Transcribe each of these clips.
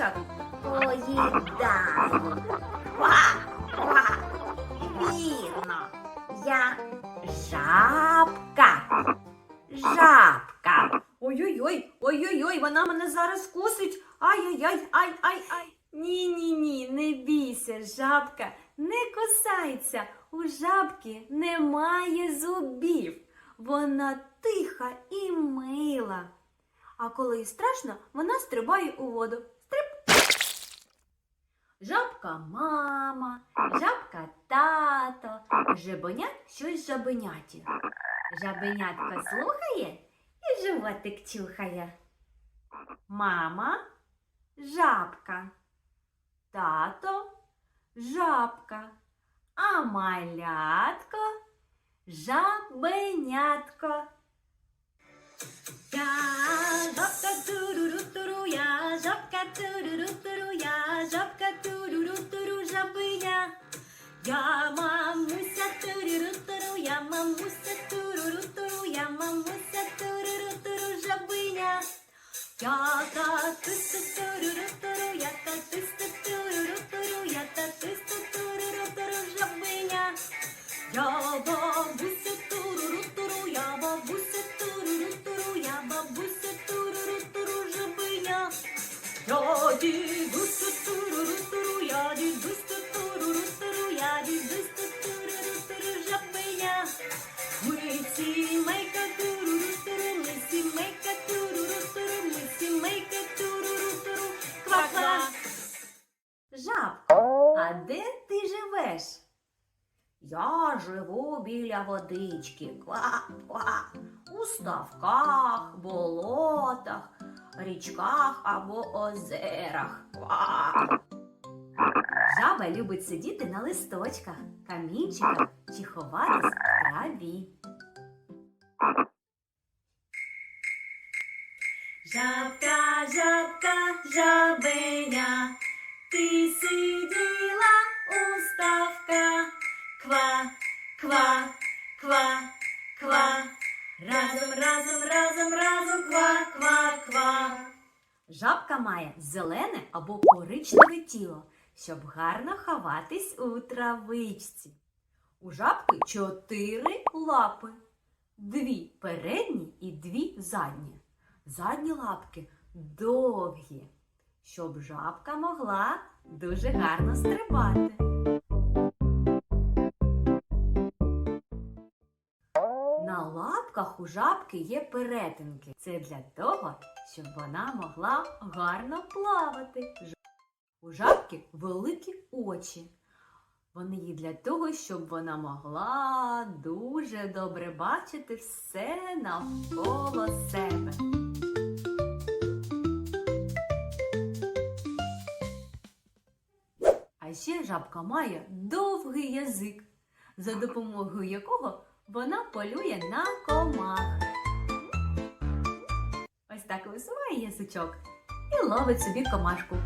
іграшок поїдаю. Ква, ква. Вірно, я жабка. Жабка. Ой-ой-ой, ой-ой-ой, вона мене зараз кусить. Ай-яй-яй, ай-ай-ай. Ні-ні-ні, не бійся, жабка не кусається. У жабки немає зубів. Вона тиха і мила. А коли їй страшно, вона стрибає у воду. Жабка мама, жабка тато, жабенят щось жабеняті. Жабенятко слухає і животик чухає. Мама жабка, тато жабка, а малятко жабенятко. Я жабка туруру-туру, я жабка туруру-туру, я жабка туруру-туру, жабиня. Я мамуся туруру-туру, я мамуся туруру-туру, я мамуся туруру-туру, жабиня. Я татуся туруру-туру, Жабко, а де ти живеш? Я живу біля водички, ква-ква, у ставках, болотах, річках або озерах. Жаба любить сидіти на листочках, камінчиках чи ховатись в траві. Жабка, жабка, жабеня, ти сиділа у ставках. Ква, ква, ква, ква. Разом, разом, разом, разом, ква, ква, ква. Жабка має зелене або коричневе тіло, щоб гарно ховатись у травичці. У жабки чотири лапи, дві передні і дві задні. Задні лапки довгі, щоб жабка могла дуже гарно стрибати. Лапках у жабки є перетинки. Це для того, щоб вона могла гарно плавати. У жабки великі очі. Вони є для того, щоб вона могла дуже добре бачити все навколо себе. А ще жабка має довгий язик, за допомогою якого вона полює на комах. Ось так висуває язичок і ловить собі комашку.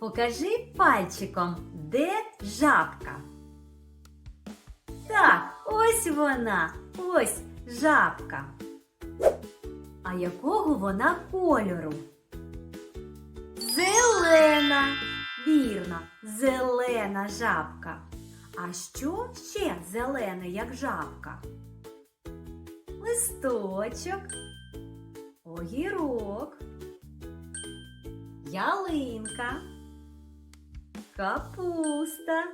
Покажи пальчиком, де жабка. Так, ось вона, ось жабка. А якого вона кольору? Зелена. Вірно, зелена жабка. А що ще зелене, як жабка? Листочок, огірок, ялинка, капуста,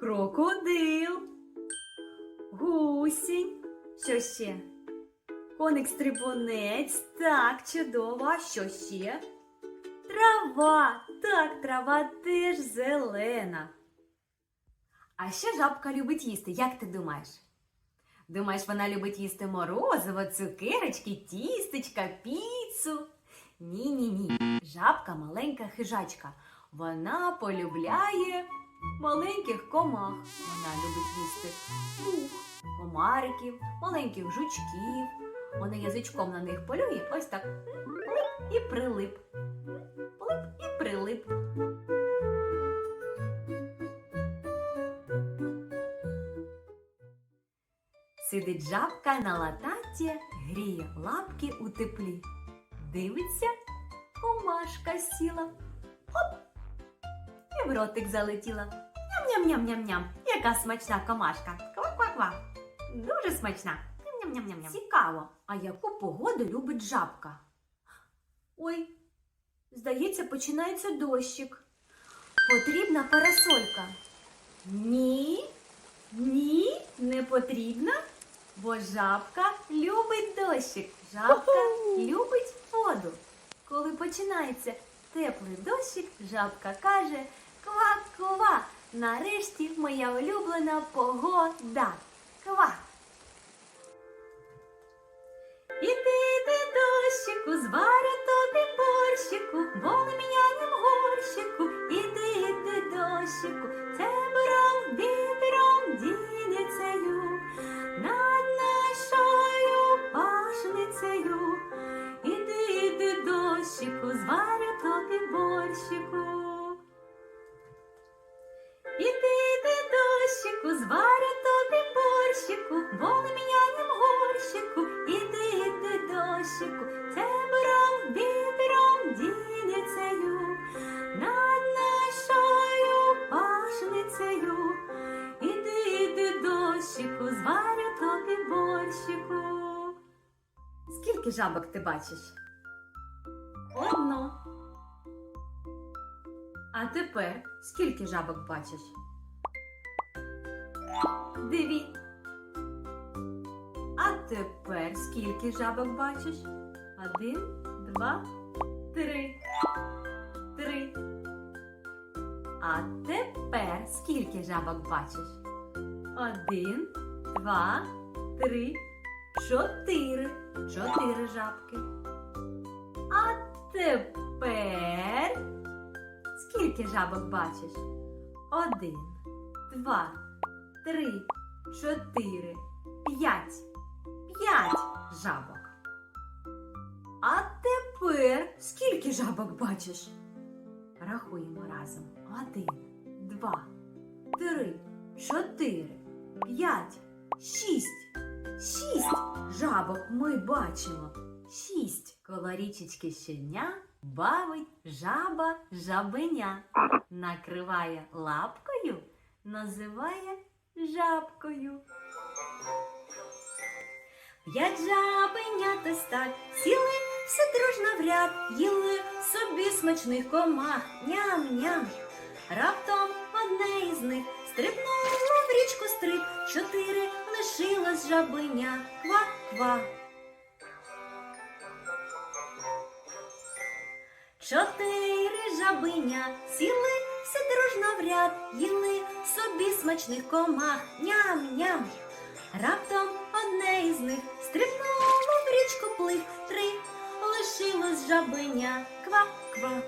крокодил, гусінь. Що ще? Коник стрибунець, так, чудово, а що ще? Трава, так, трава теж зелена. А ще жабка любить їсти, як ти думаєш? Думаєш, вона любить їсти морозиво, цукерочки, тістечка, піцу? Ні, ні, ні. Жабка маленька хижачка. Вона полюбляє маленьких комах. Вона любить їсти мух, комариків, маленьких жучків. Вона язичком на них полює, ось так і прилип. Сидить жабка на лататі, гріє лапки у теплі. Дивиться, комашка сіла. Хоп! І в ротик залетіла. Ням-ням-ням-ням-ням. Яка смачна комашка. Ква-ква-ква. Дуже смачна. Ням-ням-ням-ням. Цікаво, а яку погоду любить жабка? Ой, здається, починається дощик. Потрібна парасолька. Ні, ні, не потрібна, бо жабка любить дощик. Жабка любить воду. Коли починається теплий дощик, жабка каже ква-ква. Нарешті моя улюблена погода. Ква. Іди, іди, дощику, зварю тобі борщику, волем'янім горщику, борщику, волем'янім горщику, іди, дощику, цебром, вітром, діницею, над нашою пашницею. Іди, дощику, зварю борщику. Скільки жабок ти бачиш? Одну. А тепер скільки жабок бачиш? Дві. Тепер скільки жабок бачиш? Один, два, три. Три. А тепер скільки жабок бачиш? Один, два, три, чотири. Чотири жабки. А тепер скільки жабок бачиш? Один, два, три, чотири, п'ять. П'ять жабок. А тепер скільки жабок бачиш? Рахуємо разом. Один, два, три, чотири, п'ять, шість. Шість жабок ми бачимо. Шість коло річечки щодня бавить жаба жабеня. Накриває лапкою, називає жабкою. П'ять жабенят ось так сіли всі дружно в ряд, їли собі смачних комах, ням-ням. Раптом одне із них стрибнуло в річку стриб, чотири лишилось жабеня, ква-ква. Чотири жабиня сіли всі дружно в ряд, їли собі смачних комах, ням-ням. Раптом одне із них стрибнуло в річку плив, три лишилось жабиня, ква-ква.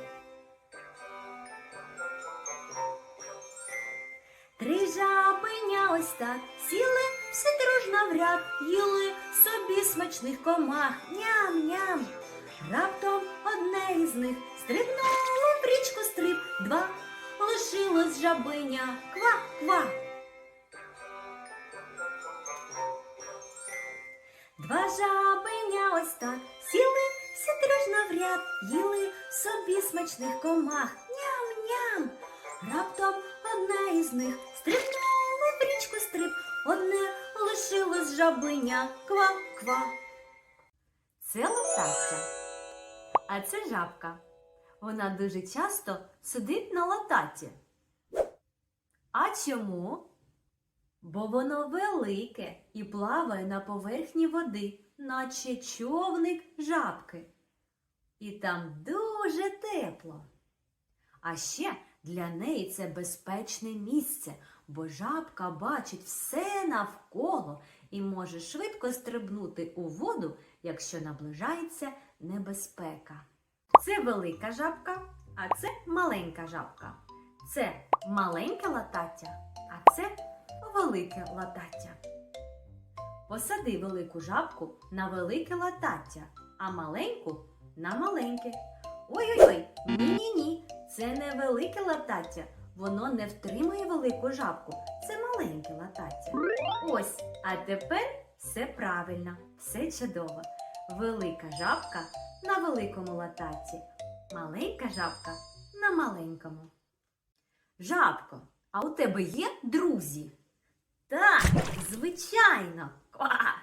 Три жабиня ось так сіли всі дружно в ряд, їли собі смачних комах, ням-ням. Раптом одне із них стрибнуло в річку стриб, два лишилось жабиня, ква-ква. Два жабиня ось так сіли всі дружно в ряд, їли собі смачних комах, ням-ням. Раптом одна із них стрибнула в річку стриб, одне лишилось жабиня, ква-ква. Це латаття, а це жабка. Вона дуже часто сидить на лататі. А чому? Бо воно велике і плаває на поверхні води, наче човник жабки. І там дуже тепло. А ще для неї це безпечне місце, бо жабка бачить все навколо і може швидко стрибнути у воду, якщо наближається небезпека. Це велика жабка, а це маленька жабка. Це маленьке латаття, а це велике латаття. Посади велику жабку на велике латаття, а маленьку на маленьке. Ой-ой-ой, ні-ні-ні, це не велике латаття. Воно не втримує велику жабку. Це маленьке латаття. Ось, а тепер все правильно, все чудово. Велика жабка на великому латаці, маленька жабка на маленькому. Жабко, а у тебе є друзі? Так, звичайно. Ква!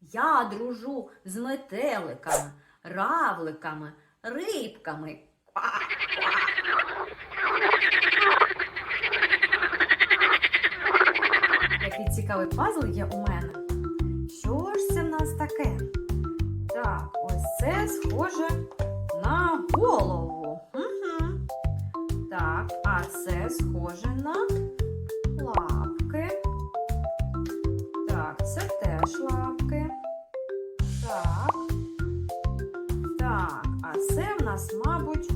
Я дружу з метеликами, равликами, рибками. Ква! Який цікавий пазл є у мене. Що ж це в нас таке? Так, ось це схоже на голову. Угу. Так, а це схоже на Так, це теж лапки. Так. Так, а це в нас, мабуть,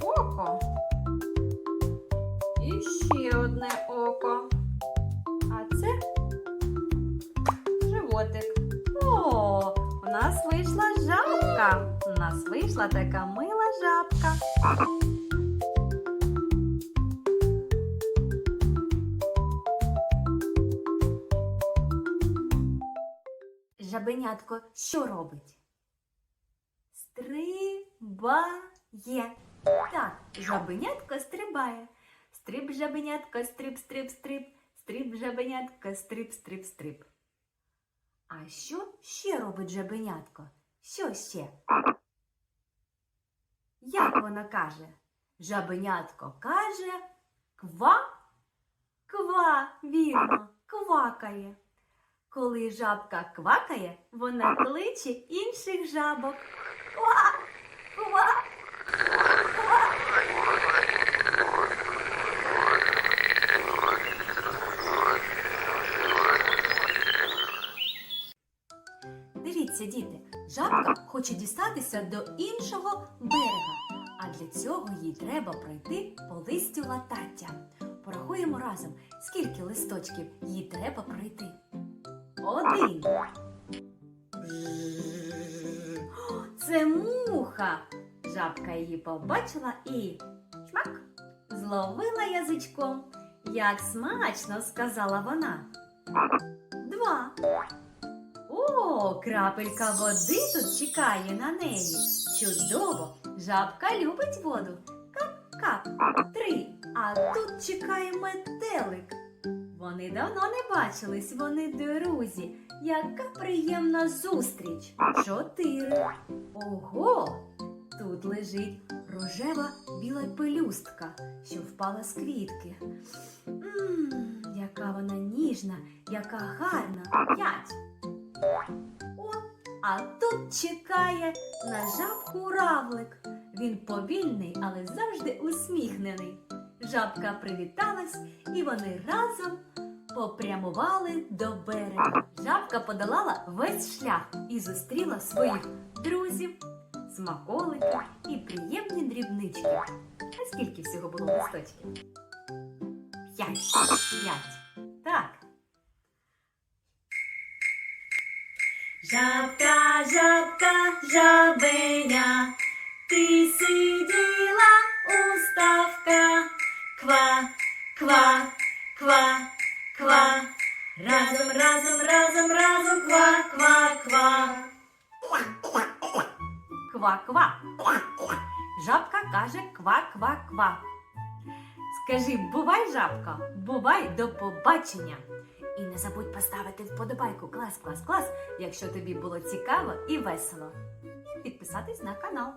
око. І ще одне око. А це животик. О, у нас вийшла жабка. У нас вийшла така мила жабка. Жабенятко що робить? Стрибає. Так, жабенятко стрибає. Стриб, жабенятко, стриб, стриб, стриб, стриб, жабенятко, стриб, стриб, стриб. А що ще робить жабенятко? Що ще? Як вона каже? Жабенятко каже ква, ква, вірно, квакає. Коли жабка квакає, вона кличе інших жабок. Дивіться, діти, жабка хоче дістатися до іншого берега, а для цього їй треба пройти по листю латаття. Порахуємо разом, скільки листочків їй треба пройти. Один. Це муха. Жабка її побачила і чмак зловила язичком. Як смачно, сказала вона. Два. О, крапелька води тут чекає на неї. Чудово! Жабка любить воду. Кап-кап. Три. А тут чекає метелик. Вони давно не бачились, вони друзі. Яка приємна зустріч. Чотири. Ого! Тут лежить рожева біла пелюстка, що впала з квітки. Мм, яка вона ніжна, яка гарна. П'ять. О, а тут чекає на жабку равлик. Він повільний, але завжди усміхнений. Жабка привіталась, і вони разом попрямували до берега. Жабка подолала весь шлях і зустріла своїх друзів, смаколики і приємні дрібнички. А скільки всього було листочків? П'ять. П'ять. Так. Жабка, жабка, жабеня, ти сиділа у ставка, ква, ква, ква, ква, разом, разом, разом, разом, ква, ква, ква. Ква, ква. Жабка каже ква, ква, ква. Скажи, бувай, жабка, бувай до побачення. І не забудь поставити вподобайку клас, клас, клас, якщо тобі було цікаво і весело. Підписатись на канал.